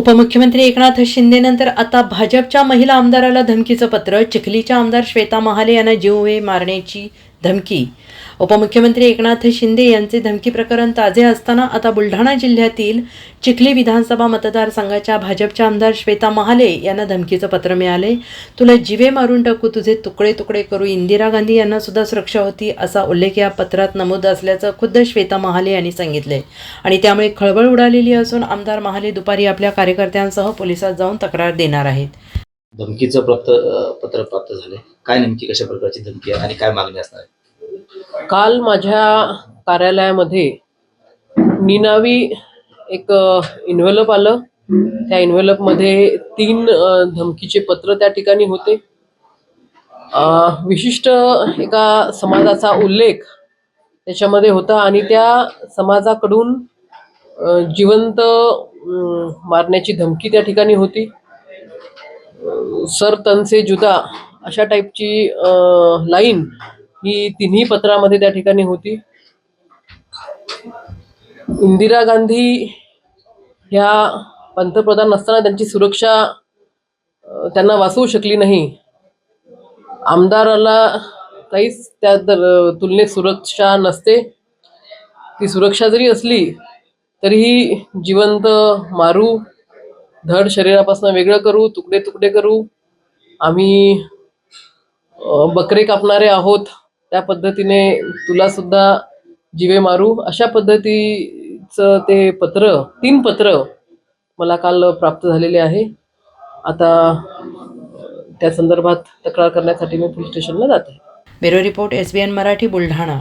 उपमुख्यमंत्री एकनाथ शिंदेनंतर आता भाजपच्या महिला आमदाराला धमकीचं पत्र चिखलीच्या आमदार श्वेता महाले यांना जीववे मारण्याची धमकी. उपमुख्यमंत्री एकनाथ शिंदे यांचे धमकी प्रकरण ताजे असताना आता बुलढाणा जिल्ह्यातील चिखली विधानसभा मतदारसंघाच्या भाजपच्या आमदार श्वेता महाले यांना धमकीचं पत्र मिळाले. तुला जिवे मारून टाकू तुझे तुकडे तुकडे करू इंदिरा गांधी यांना सुद्धा सुरक्षा होती असा उल्लेख या पत्रात नमूद असल्याचं खुद्द श्वेता महाले यांनी सांगितले. आणि त्यामुळे खळबळ उडालेली असून आमदार महाले दुपारी आपल्या कार्यकर्त्यांसह पोलिसात जाऊन तक्रार देणार आहेत. धमकीचं प्राप्त पत्र प्राप्त झाले काय नेमकी कशा प्रकारची धमकी आहे आणि काय मागणी असणार आहे? काल माझ्या कार्यालयामध्ये निनावी एक इन्व्हेलप आलं. त्या इन्व्हेलपमध्ये तीन धमकीचे पत्र त्या ठिकाणी होते. विशिष्ट एका समाजाचा उल्लेख त्याच्यामध्ये होता आणि त्या समाजाकडून जिवंत मारण्याची धमकी त्या ठिकाणी होती. सर तनसे जुदा अशा टाईपची लाईन ही तिन्ही पत्रामध्ये त्या ठिकाणी होती. इंदिरा गांधी ह्या पंतप्रधान नसताना त्यांची सुरक्षा त्यांना वाचवू शकली नाही. आमदाराला काहीच त्या दर- तुलनेत सुरक्षा नसते. ती सुरक्षा जरी असली तरीही जिवंत मारू धड शरीरापासून वेगळं करू तुकडे तुकडे करू. आम्ही बकरे कापणारे आहोत. त्या पद्धतीने तुला सुद्धा जिवे मारू. अशा पद्धतीचं ते पत्र तीन पत्र मला काल प्राप्त झालेले आहे. आता त्या संदर्भात तक्रार करण्यासाठी मी पोलीस स्टेशनला जाते. Bureau report S B N Marathi Buldhana.